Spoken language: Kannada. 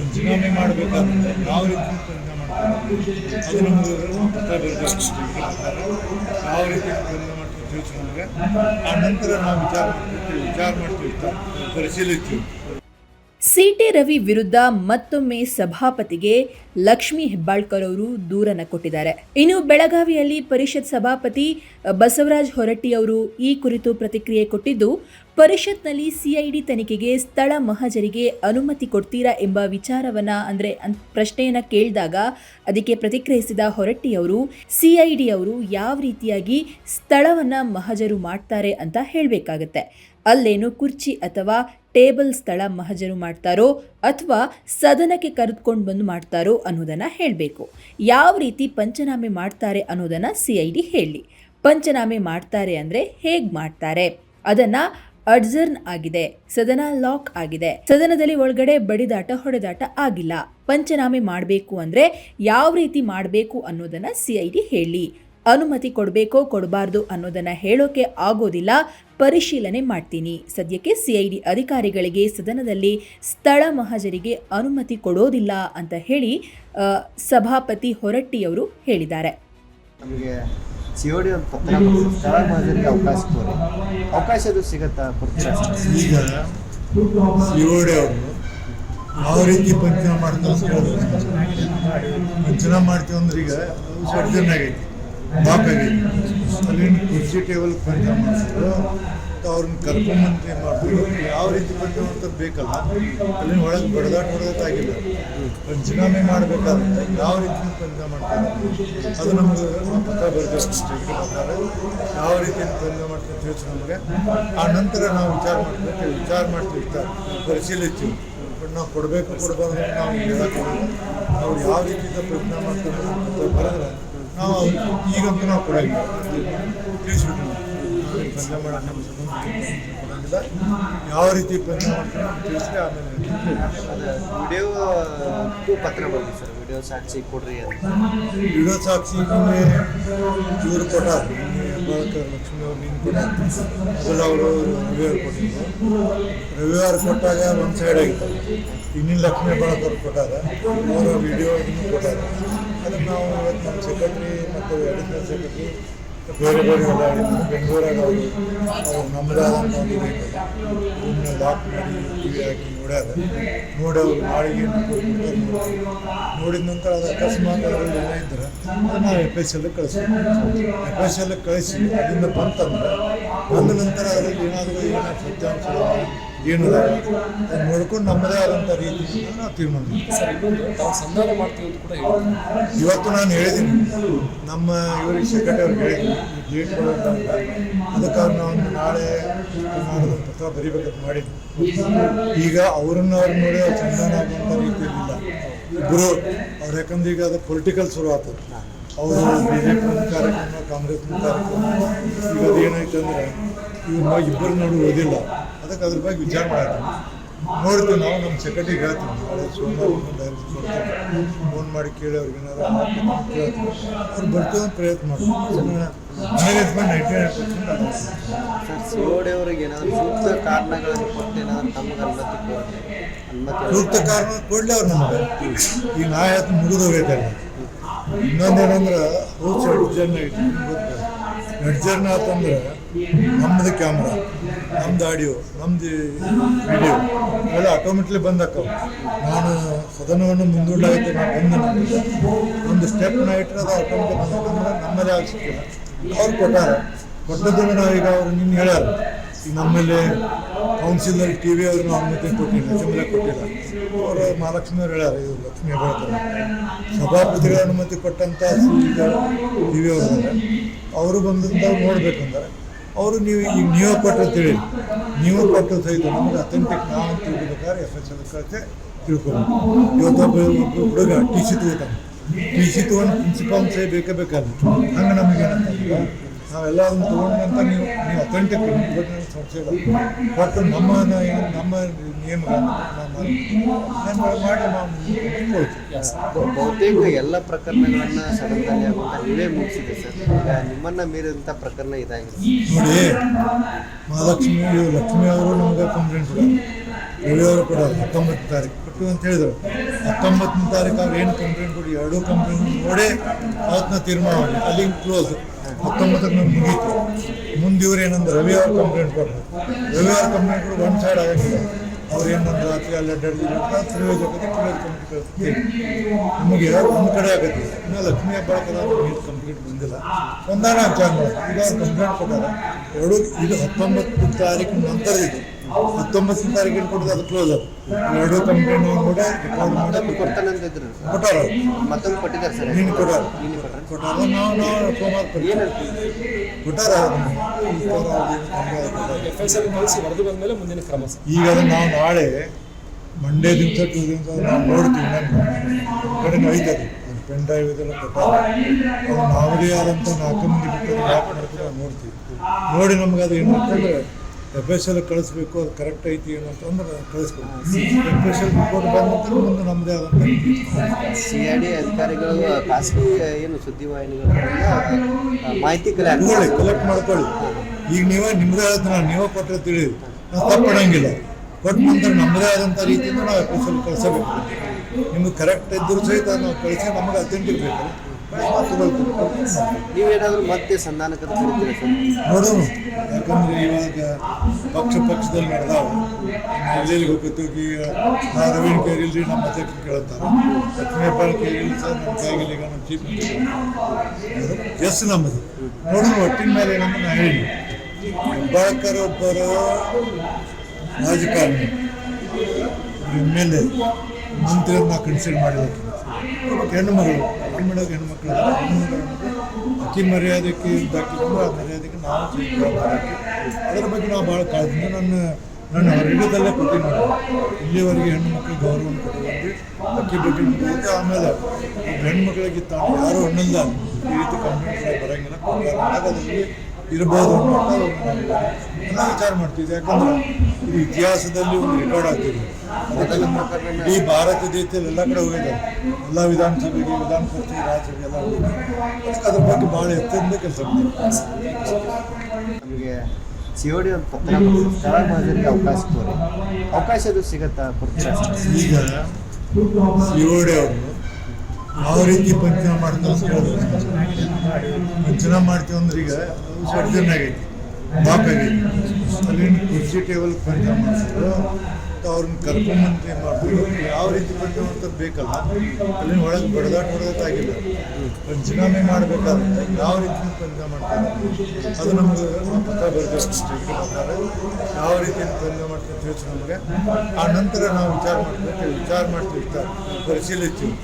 ಪಂಚನಾಮೆ ಮಾಡಬೇಕಾದ್ರೆ ಯಾವ ರೀತಿ ಅದು ನಮಗೆ ಯಾವ ರೀತಿ ತಿಳಿಸಿ ಆ ನಂತರ ನಾವು ವಿಚಾರ ಮಾಡ್ತೀವಿ. ವಿಚಾರ ಮಾಡ್ತೀವಿ ಪರಿಶೀಲಿಸ್ತೀವಿ ಸಿಟಿ ರವಿ ವಿರುದ್ಧ ಮತ್ತೊಮ್ಮೆ ಸಭಾಪತಿಗೆ ಲಕ್ಷ್ಮೀ ಹೆಬ್ಬಾಳ್ಕರ್ ಅವರು ದೂರನ್ನು ಕೊಟ್ಟಿದ್ದಾರೆ. ಇನ್ನು ಬೆಳಗಾವಿಯಲ್ಲಿ ಪರಿಷತ್ ಸಭಾಪತಿ ಬಸವರಾಜ್ ಹೊರಟ್ಟಿ ಅವರು ಈ ಕುರಿತು ಪ್ರತಿಕ್ರಿಯೆ ಕೊಟ್ಟಿದ್ದು, ಪರಿಷತ್ನಲ್ಲಿ ಸಿಐಡಿ ತನಿಖೆಗೆ ಸ್ಥಳ ಮಹಜರಿಗೆ ಅನುಮತಿ ಕೊಡ್ತೀರಾ ಎಂಬ ವಿಚಾರವನ್ನ ಅಂದ್ರೆ ಪ್ರಶ್ನೆಯನ್ನ ಕೇಳಿದಾಗ ಅದಕ್ಕೆ ಪ್ರತಿಕ್ರಿಯಿಸಿದ ಹೊರಟ್ಟಿ ಅವರು, ಸಿಐಡಿ ಅವರು ಯಾವ ರೀತಿಯಾಗಿ ಸ್ಥಳವನ್ನ ಮಹಜರು ಮಾಡ್ತಾರೆ ಅಂತ ಹೇಳಬೇಕಾಗತ್ತೆ. ಅಲ್ಲೇನು ಕುರ್ಚಿ ಅಥವಾ ಟೇಬಲ್ ಸ್ಥಳ ಮಹಜರು ಮಾಡ್ತಾರೋ ಅಥವಾ ಸದನಕ್ಕೆ ಕರೆದುಕೊಂಡು ಬಂದು ಮಾಡ್ತಾರೋ ಅನ್ನೋದನ್ನು ಹೇಳಬೇಕು. ಯಾವ ರೀತಿ ಪಂಚನಾಮೆ ಮಾಡ್ತಾರೆ ಅನ್ನೋದನ್ನು ಸಿ ಐ ಡಿ ಹೇಳಿ. ಪಂಚನಾಮೆ ಮಾಡ್ತಾರೆ ಅಂದರೆ ಹೇಗೆ ಮಾಡ್ತಾರೆ? ಅದನ್ನು ಅಡ್ಜರ್ನ್ ಆಗಿದೆ, ಸದನ ಲಾಕ್ ಆಗಿದೆ. ಸದನದಲ್ಲಿ ಒಳಗಡೆ ಬಡಿದಾಟ, ಹೊಡೆದಾಟ ಆಗಿಲ್ಲ. ಪಂಚನಾಮೆ ಮಾಡಬೇಕು ಅಂದರೆ ಯಾವ ರೀತಿ ಮಾಡಬೇಕು ಅನ್ನೋದನ್ನು ಸಿ ಐ ಡಿ ಹೇಳಿ. ಅನುಮತಿ ಕೊಡಬೇಕೋ ಕೊಡಬಾರ್ದು ಅನ್ನೋದನ್ನು ಹೇಳೋಕೆ ಆಗೋದಿಲ್ಲ. ಪರಿಶೀಲನೆ ಮಾಡ್ತೀನಿ. ಸದ್ಯಕ್ಕೆ ಸಿಐಡಿ ಅಧಿಕಾರಿಗಳಿಗೆ ಸದನದಲ್ಲಿ ಸ್ಥಳ ಮಹಜರಿಗೆ ಅನುಮತಿ ಕೊಡೋದಿಲ್ಲ ಅಂತ ಹೇಳಿ ಸಭಾಪತಿ ಹೊರಟ್ಟಿಯವರು ಹೇಳಿದ್ದಾರೆ. ನಮಗೆ ಸಿ ಒಂದು ಪತ್ರ ಬರ್ಸಿ, ಸ್ಥಳ ಮಹಜರಿಗೆ ಅವಕಾಶ ಕೋರಿ ಅವಕಾಶ ಅದು ಸಿಗತ್ತಾ? ಕೊಡ್ತೀರಾ? ಸರ್ ಈಗ ಸಿ ಅವರು ಯಾವ ರೀತಿ ಪಂಚನ ಮಾಡ್ತಾರೆ ಪಂಚನ ಮಾಡ್ತೀವಿ ಅಂದ್ರೆ ಈಗ ಸರ್ಜನ್ ಆಗೈತಿ. ಬಾಪ್ ಆಗೈತಿ ಅಲ್ಲಿನ ಕುರ್ಚಿ ಟೇಬಲ್ ಪಂಚನ ಮಾಡ್ತಾರೆ ಅವ್ರನ್ನ ಕರ್ಕೊಂಬಂದು ಏನು ಮಾಡ್ತಾರೆ ಯಾವ ರೀತಿ ಪಂಚನ ಅಂತ ಬೇಕಲ್ಲ. ಅಲ್ಲಿನ ಒಳಗೆ ಬಡದಾಟ ಹೊಡೆದಾಗಿಲ್ಲ ಪಂಚನಾಮೆ ಮಾಡಬೇಕಾದ್ರೆ ಯಾವ ರೀತಿ ಪಂಚ ಮಾಡ್ತಾರೆ. ಅದು ನಮಗೆ ಪತ್ರ ಬರ್ತಾರೆ ಯಾವ ರೀತಿ ಮಾಡ್ತೀವಿ ಮಾಡ್ತಾರೆ ತಿಳಿಸಿ ನಮಗೆ. ಆ ನಂತರ ನಾವು ವಿಚಾರ ಮಾಡ್ತೀವಿ ವಿಚಾರ ಮಾಡ್ತೀವಿ ಪರಿಶೀಲಿಸ್ತೀವಿ ಬಟ್ ನಾವು ಕೊಡಬೇಕು, ಕೊಡಬಾರ್ದು ನಾವು ಹೇಳಕ್ಕಾಗಲ್ಲ ಅವ್ರು ಯಾವ ರೀತಿಯಿಂದ ಪ್ರಯತ್ನ ಮಾಡ್ತಾರೆ ಬರೆದ್ರೆ ನಾವು ಈಗಂತೂ ನಾವು ಕೊಡಂಗಿಲ್ಲ ಯಾವ ರೀತಿ ಪಂಚ ಮಾಡ್ತಾರೆ ತಿಳಿಸಿ ಆಮೇಲೆ ವಿಡಿಯೋ ಪತ್ರ ಬಂದಿದೆ ಸರ್ ವಿಡಿಯೋ ಸಾಕ್ಷಿ ಕೊಡ್ರಿ ಅಂತ. ವಿಡಿಯೋ ಸಾಕ್ಷಿ ಇವರು ಕೊಟ್ಟಾರ ಹೆಬ್ಬಾಳ್ಕರ್ ಲಕ್ಷ್ಮಿ ಅವ್ರು ನೀನು ಕೊಟ್ಟಾರ ಅದೆಲ್ಲ ಅವರು ರವಿವಾರ ಕೊಟ್ಟಿದ್ರು. ರವಿವಾರ ಕೊಟ್ಟಾಗ ಒಂದು ಸೈಡ್ ಆಗಿತ್ತು. ಇನ್ನಿನ ಲಕ್ಷ್ಮೀ ಹೆಬ್ಬಾಳ್ಕರ್ ಕೊಟ್ಟಾಗ ಅವರ ವಿಡಿಯೋ ಇನ್ನೂ ಕೊಟ್ಟಾರ ಅದನ್ನು ನಾವು ಇವತ್ತು ನಮ್ಮ ಸೆಕ್ರೆಟ್ರಿ ಮತ್ತು ಎಡಿಷನಲ್ ಸೆಕ್ರೆಟ್ರಿ ಬೇರೆ ಬೇರೆ ನೋಡಿದ ನಂತರ ಅದು ಅಕಸ್ಮಾತ್ ಏನೋ ಇದ್ರೆ ನಾವು ಎಫ್ ಎಸ್ ಎಲ್ ಕಳಿಸ್ತೀವಿ ಎಫ್ ಎಸ್ ಎಲ್ ಕಳಿಸಿ ಅದರಿಂದ ಬಂತಂದ್ರೆ ಬಂದ ನಂತರ ಅದರಲ್ಲಿ ಏನಾದರೂ ಏನೋ ಸತ್ಯಾಂಶ ಏನು ಅದನ್ನ ನೋಡ್ಕೊಂಡು ನಮ್ಮದೇ ಆದಂಥ ರೀತಿ ನಾವು ತೀರ್ಮಾನ ಮಾಡ್ತೀವಿ. ಸಂಧಾನ ಇವತ್ತು ನಾನು ಹೇಳಿದ್ದೀನಿ. ನಮ್ಮ ಇವರಿಗೆ ಸೆಕ್ರೆಟರಿ ಅವ್ರಿಗೆ ಹೇಳಿದ್ದೀನಿ ಡೇಟ್ ಕೊಡೋಂತ ಅದಕ್ಕೆ ಅವ್ರು ನಾವು ನಾಳೆ ಪತ್ರ ಬರಿಬೇಕಂತ ಮಾಡಿದ್ವಿ. ಈಗ ಅವ್ರನ್ನ ಅವ್ರು ನೋಡಿ ಅವ್ರು ಚಂದನ ಆಗುವಂಥ ರೀತಿಯಲ್ಲಿಲ್ಲ ಇಬ್ಬರು ಅವ್ರು ಯಾಕಂದ್ರೆ ಈಗ ಅದು ಪೊಲಿಟಿಕಲ್ ಶುರು ಆಗ್ತದೆ ಅವರು ಬಿ ಜೆ ಪಿ ಕಾರ್ಯಕ್ರಮ ಕಾಂಗ್ರೆಸ್ ಕಾರ್ಯಕ್ರಮ ಈಗ ಅದೇನಾಯ್ತು ಅಂದರೆ ಇವ್ರ ಇಬ್ಬರು ನೋಡಿ ಓದಿಲ್ಲ. ಅದಕ್ಕೆ ಅದ್ರ ಬಗ್ಗೆ ವಿಚಾರ ಮಾಡ್ತೀನಿ ನೋಡ್ತೀವಿ ನಾವು ನಮ್ಮ ಸೆಕ್ರೆಟರಿಗೆ ಹೇಳ್ತೀವಿ ನಾಳೆ ಸೋಮವಾರ ಫೋನ್ ಮಾಡಿ ಕೇಳಿ ಅವ್ರಿಗೆ ಏನಾದ್ರು ಕೇಳ್ತೀವಿ ಅವ್ರು ಬರ್ತೀವಿ ಪ್ರಯತ್ನ ಮಾಡ್ತೀವಿ ನೈಂಟಿ ನೈನ್ ಪರ್ಸೆಂಟ್ ಅವ್ರಿಗೆ ಏನಾದರೂ ಸೂಕ್ತ ಕಾರಣಗಳನ್ನು ಕೊಟ್ಟು ಏನಾದರೂ ತಮಗೆ ಅನುಮತಿ ಕೋರಿ ಸೂಕ್ತ ಕಾರಣ ಕೊಡ್ಲಿ ಅವ್ರು ನಮಗೆ. ಈಗ ನಾ ಹೇಳ್ತೀನಿ ಮುಗಿದು ಹೋಗೈತೆ. ಇನ್ನೊಂದೇನಂದ್ರೆ ಸೈಡ್ ಜರ್ನ ಐತಿ ಗೊತ್ತ ಅಡ್ಜರ್ನ್ ಆತಂದ್ರೆ ನಮ್ಮದು ಕ್ಯಾಮ್ರಾ ನಮ್ದು ಆಡಿಯೋ ನಮ್ದು ವಿಡಿಯೋ ಎಲ್ಲ ಆಟೋಮೆಟ್ಲಿ ಬಂದಾಕವು ನಾನು ಸದನವನ್ನು ಮುಂದೂಡಲಾಗುತ್ತೆ ನಾನು ಬಂದ ಒಂದು ಸ್ಟೆಪ್ ನಾ ಇಟ್ಟರೆ ಅದು ಆಟೋಮೆಟಿಕ್ ಬಂದ ನಮ್ಮದೇ ಆಗ್ಸಿಕ್ಕಿಲ್ಲ ಅವ್ರು ಕೊಟ್ಟಾರ. ಕೊಟ್ಟದ್ದನ್ನು ಈಗ ಅವ್ರು ನಿನ್ನ ಹೇಳ್ಯಾರ. ಈಗ ನಮ್ಮಲ್ಲಿ ಕೌನ್ಸಿಲರ್ ಟಿ ವಿ ಅವ್ರನ್ನ ಅನುಮತಿ ಕೊಟ್ಟಿಲ್ಲ ಅಸೆಂಬ್ಲಿ ಕೊಟ್ಟಿಲ್ಲ. ಅವರು ಮಹಾಲಕ್ಷ್ಮಿ ಅವ್ರು ಹೇಳ್ಯಾರ, ಇದು ಲಕ್ಷ್ಮಿ ಹೇಳ್ತಾರೆ ಸಭಾಪತಿಗಳ ಅನುಮತಿ ಕೊಟ್ಟಂತ ಟಿ ವಿ ಅವರು ಅವರು ಬಂದಂತ ನೋಡ್ಬೇಕಂದ್ರೆ ಅವರು ನೀವು ಈಗ ನೀವು ಕೊಟ್ಟರು ತಿಳಿ ನೀವು ಕೊಟ್ಟರು ಸಹಿತ ನಮ್ಗೆ ಅಥೆಂಟಿಕ್ ನಾವು ತಿಳ್ಕೊಬೇಕಾದ್ರೆ ಎಫ್ ಎಸ್ ಎಲ್ ಕಳಿಸಿ ತಿಳ್ಕೊಬೇಕು. ಹುಡುಗ ಟಿ ಸಿ ತಗೋತಾನೆ ಟಿ ಸಿ ತಗೊಂಡು ಪ್ರಿನ್ಸಿಪಾಲ್ ಸಹ ಬೇಕೇ ಬೇಕಾದ್ರೆ ಹಂಗೆ ನಮಗೆ ಏನಂತ ನಾವೆಲ್ಲ ಅದನ್ನು ತೊಗೊಂಡಂತ ನೀವು ನೀವು ಅಥೆಂಟಿಕ್ ನನಗೆ ಸಂಶಯ ಇಲ್ಲ. ಬಟ್ ನಮ್ಮ ನಮ್ಮ ನಿಯಮಗಳನ್ನು ಮಾಡಿ ನಾವು ಬಹುತೇಕ ಎಲ್ಲ ಪ್ರಕರಣಗಳನ್ನ ಸದನದಲ್ಲಿ ಆಗುವಂತ ನೀವೇ ಮುಗಿಸಿದೆ ಸರ್. ಈಗ ನಿಮ್ಮನ್ನ ಮೀರಿದಂಥ ಪ್ರಕರಣ ಇದಾಗಿದೆ. ನೋಡಿ ಮಹಾಲಕ್ಷ್ಮಿ ಲಕ್ಷ್ಮಿ ಅವರು ನಮ್ಗೆ ಕಂಪ್ಲೇಂಟ್ ಕೊಡೋರು ಕೂಡ ಅವರು ಹತ್ತೊಂಬತ್ತು ತಾರೀಕು ಕೊಟ್ಟು ಅಂತ ಹೇಳಿದ್ರು. ಹತ್ತೊಂಬತ್ತನೇ ತಾರೀಕು ಅವ್ರು ಏನು ಕಂಪ್ಲೇಂಟ್ ಕೊಡಿ ಎರಡೂ ಕಂಪ್ಲೇಂಟ್ ನೋಡೇ ಅವತ್ತನ್ನ ತೀರ್ಮಾನ ಮಾಡಿ ಅಲ್ಲಿಗೆ ಕ್ಲೋಸ್ ಹತ್ತೊಂಬತ್ತಕ್ಕೆ ಮುಗೀತು. ಮುಂದೆ ಇವ್ರು ಏನಂದ್ರೆ ರವಿ ಅವ್ರು ಕಂಪ್ಲೇಂಟ್ ಕೊಟ್ಟರು ರವಿವಾರ ಕಂಪ್ಲೇಂಟ್ ಕೊಡಿ ಒನ್ ಸೈಡ್ ಆಗಂಗಿಲ್ಲ ಅವ್ರು ಏನಂದ್ರೆ ರಾತ್ರಿ ಅಲ್ಲಿ ತ್ರಿವೇಜ್ ಕಂಪ್ಲೇಂಟ್ ನಮಗೆ ಒಂದು ಕಡೆ ಆಗುತ್ತೆ. ಇನ್ನು ಲಕ್ಷ್ಮಿ ಹಬ್ಬಕ್ಕೆ ನೀರು ಕಂಪ್ಲೀಟ್ ಬಂದಿಲ್ಲ. ಒಂದಾನ ಮಾಡಿ ಈಗ ಕಂಪ್ಲೇಂಟ್ ಕೊಟ್ಟಾರ. ಎರಡು, ಇದು ಹತ್ತೊಂಬತ್ತು ತಾರೀಕು ನಂತರ ಇದು. ಹತ್ತೊಂಬತ್ತನೇ ತಾರೀಕು ಕೊಡೋದು ಅದು ಕ್ಲೋಸ್ ಎರಡು ಕಂಪ್ಲೇಂಟ್ ಕೂಡ ರೆಕಾರ್ಡ್ ಮಾಡಿ ಕೊಡ್ತಾನಂತಿದ್ರು ಕೊಟ್ಟಾರ. ಅವ್ರು. ಮತ್ತೊಮ್ಮೆ ಕೊಟ್ಟಿದ್ದಾರೆ ಸರ್. ನೀನು ಕೊಟ್ಟಾರ? ನೀನು ಕೊಟ್ಟಾರ? ಕೊಟ್ಟಾರ ನಾವು ನಾವು ಸೋಮವಾರ ಕೊಟ್ಟಾರ ಅವ್ರು. ಅವ್ರು. ಎಫ್ ಎಸ್ ಕಳಿಸಿ ವರದಿ ಬಂದ ಮೇಲೆ ಮುಂದಿನ ಕ್ರಮ ಈಗ ನಾವು ನಾಳೆ ಮಂಡೇ ದಿವಸ ಟೂ ದಿವಸ ನಾವು ನೋಡ್ತೀವಿ ನಮ್ಮ ಕಡೆ ಐತದು ಅದು. ಪೆನ್ ಡ್ರೈವ್ ಇದೆಲ್ಲ ಕೊಟ್ಟಾರ. ಅದು ನಾವದೇ ಆದಂಥ ನಾಲ್ಕು ಮಂದಿ ಬಿಟ್ಟು ನೋಡ್ತೀವಿ. ನೋಡಿ ನಮ್ಗೆ ಅದು ಏನು ಅಂತಂದ್ರೆ ಎಲ್ ಕಳಿಸ್ಬೇಕು ಅದು ಕರೆಕ್ಟ್ ಐತಿ ಏನಂತಂದ್ರೆ ಅಂತಂದ್ರೆ ಕಳಿಸ್ಬೇಕು. ಎಲ್ ರಿಪೋರ್ಟ್ ಬಂದ ನಂತರ ಮುಂದೆ ನಮ್ಮದೇ ಆದಂಥ ಸಿ ಐ ಡಿ ಅಧಿಕಾರಿಗಳು ಖಾಸಗಿ ಏನು ಸುದ್ದಿವಾಹಿನಿಗಳು ಮಾಹಿತಿ ಕಲೆಕ್ಟ್ ತಗೊಳ್ಳಿ ಕಲೆಕ್ಟ್ ಮಾಡ್ಕೊಳ್ಳಿ. ಈಗ ನೀವೇ ನಿಮ್ಮದೇ ಆದ ನಾನು ನೀವೇ ಕೊಟ್ಟರೆ ತಿಳಿದು ನಾವು ತಪ್ಪಡಂಗಿಲ್ಲ. ಕೊಟ್ಟ ನಂತರ ನಮ್ಮದೇ ಆದಂಥ ರೀತಿಯಿಂದ ನಾವು ಎಲ್ ಕಳಿಸಬೇಕು. ನಿಮ್ಗೆ ಕರೆಕ್ಟ್ ಇದ್ದರೂ ಸಹಿತ ನಾವು ಕಳಿಸಿ ನಮಗೆ ಅತ್ಯಂತ ಬೇಕು. ನೀವೇನಾದ್ರೂ ಮತ್ತೆ ಸರ್? ನೋಡೋಣ ಯಾಕಂದ್ರೆ ಇವಾಗ ಪಕ್ಷ ಪಕ್ಷದಲ್ಲಿ ನಡೆದಾವ. ಎಲ್ಲೆಲ್ಲಿ ಹೋಗುತ್ತೆ ನಾ ರವೀಣ್ ಕೇರಿಲ್ರಿ ನಮ್ಮ ಅಧ್ಯಕ್ಷ ಕೇಳ್ತಾರೆ ಲಕ್ಷ್ಮೀ ಹೆಬ್ಬಾಳ್ ಕೇರಿಲ್ಲ ಸರ್, ನಮ್ಮ ಕೈಗಿಲ್ಲ ಈಗ ನಮ್ಮ ಚೀಫ್ ಎಸ್ ನಮ್ಮದು. ನೋಡೋಣ ಒಟ್ಟಿನ ಮೇಲೆ ಏನಂದ್ರೆ ನಾ ಹೇಳಿ ಹೆಬ್ಬಾಳ್ಕರ್ ಒಬ್ಬರು ರಾಜಕಾರಣಿ M L A Mantri conceal ಮಾಡಿರೋದು. ಹೆಣ್ಣು ಮಗಳು ಹೆಣ್ಣು ಮಗಳು ಹೆಣ್ಣು ಮಕ್ಕಳು ಅಕ್ಕಿ ಮರ್ಯಾದಕ್ಕೆ ಇದ್ದಾಕಿದ್ರು ಆ ಮರ್ಯಾದೆಗೆ ನಾವು ಅದರ ಬಗ್ಗೆ ನಾವು ಭಾಳ ಕಾಳಜಿ. ನನ್ನ ನನ್ನ ಹೊರಗದಲ್ಲೇ ಪ್ರತಿ ಮಾಡಿ ಇಲ್ಲಿವರೆಗೆ ಹೆಣ್ಣು ಮಕ್ಕಳಿಗೆ ಗೌರವ ಕೊಟ್ಟಿದ್ದೆ ಅಕ್ಕಿ ಬಗ್ಗೆ ಮುಗಿಯುತ್ತೆ ಆಮೇಲೆ ಹೆಣ್ಮಕ್ಳಿಗೆ ತಾನು ಯಾರು ಅನ್ನಲ್ಲ. ಈ ರೀತಿ ಕಂಪ್ಲೇಂಟ್ಸ್ ಬರೋಂಗಿಲ್ಲ. ಅದರಲ್ಲಿ ಇರ್ಬೋದು ಅನ್ನೋ ವಿಚಾರ ಮಾಡ್ತಿದ್ದೆ. ಯಾಕಂದ್ರೆ ಇದು ಇತಿಹಾಸದಲ್ಲಿ ಒಂದು ರೆಕಾರ್ಡ್ ಆಗ್ತಿದೆ. ಮೊದಲ ಇಡೀ ಭಾರತ ದೇಶದಲ್ಲಿ ಎಲ್ಲ ಕಡೆ ಹೋಗಿದ್ದಾರೆ ಎಲ್ಲ ವಿಧಾನಸಭೆಗೆ ವಿಧಾನ ಪರಿಷತ್ ರಾಜ್ಯಕ್ಕೆ ಎಲ್ಲ ಹೋಗಿದ್ದಾರೆ ಅದ್ರ ಬಗ್ಗೆ ಭಾಳ ಎತ್ತರಿಂದ ಕೆಲಸ ನಮಗೆ ಸಿ ಒ ಡಿ ಒಂದು ಪತ್ರ ಮಹಜರಿಗೆ ಅವಕಾಶ ಕೋರಿ ಅವಕಾಶ ಅದು ಸಿಗತ್ತಾ? ಈಗ ಸಿ ಈಗ ಡಿ ಅವರು ಯಾವ ರೀತಿ ಪಂಚನ ಮಾಡ್ತಾರೆ ಪಂಚನ ಮಾಡ್ತೀವಿ ಅಂದ್ರೆ ಈಗ ಸರ್ಜನ್ ಆಗೈತಿ ಅಲ್ಲಿನ ಕುರ್ಚಿ ಟೇಬಲ್ ಪಂಚನ ಮಾಡಿಸಿದ್ರು. ಮತ್ತು ಅವ್ರನ್ನ ಕರ್ಕೊಂಬಂದು ಏನು ಯಾವ ರೀತಿ ಅಂತ ಬೇಕಲ್ಲ, ಅಲ್ಲಿ ಒಳಗೆ ಬಡದಾಟ ಹೊಡೆದಾಟ ಆಗಿಲ್ಲ. ಪಂಚನಾಮೆ ಮಾಡಬೇಕಾದ್ರೆ ಯಾವ ರೀತಿ ಪಂಚ ಮಾಡ್ತಾರೆ? ಅದು ನಮಗೆ ಪತ್ರ ಬರಬೇಕು ಯಾವ ರೀತಿ ಪಂಚ ಮಾಡ್ತಾರೆ ತಿಳಿಸಿ ನಮಗೆ. ಆ ನಂತರ ನಾವು ವಿಚಾರ ಮಾಡ್ತೀವಿ ವಿಚಾರ ಮಾಡ್ತಿರ್ತಾರೆ. ಪರಿಶೀಲಿಸ್ತೀವಿ